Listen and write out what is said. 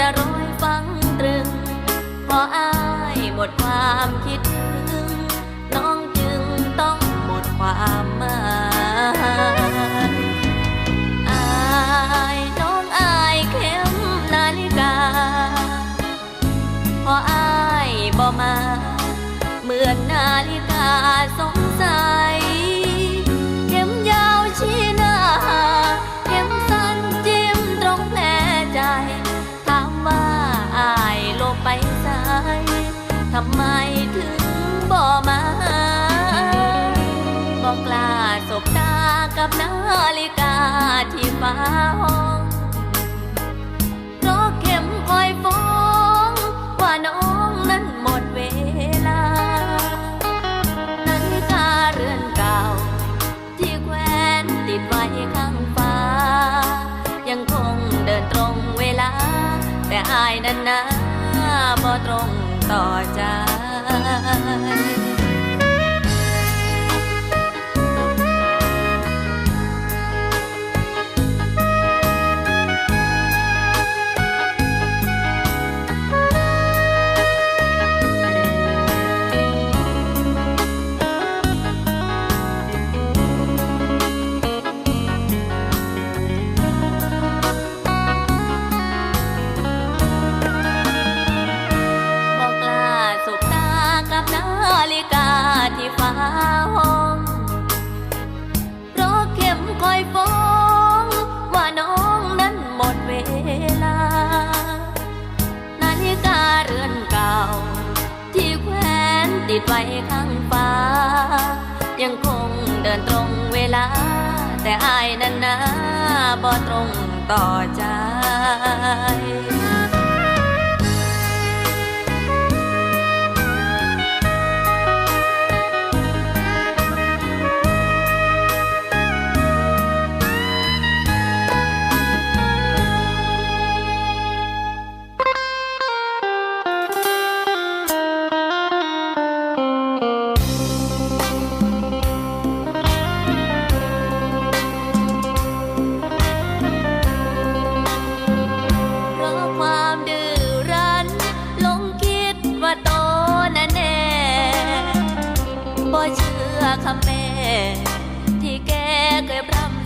แต่รอยฟังตรึง พออายหมดความคิด ก็กล้าสบตากับนาฬิกาที่ฟ้าห้องเพราะเข็มคอยฟ้องว่าน้องนั้นหมดเวลา นาฬิกาเรือนเก่า ที่แขวนติดไว้ข้างฟ้า ยังคงเดินตรงเวลา แต่อายนั้นนะบ่ตรงต่อใจ ไปข้างฟ้า ยังคงเดินตรงเวลา แต่อายนั้นนะบ่ตรงต่อใจ เชื่อคำแม่ ที่แกเคยร่ำ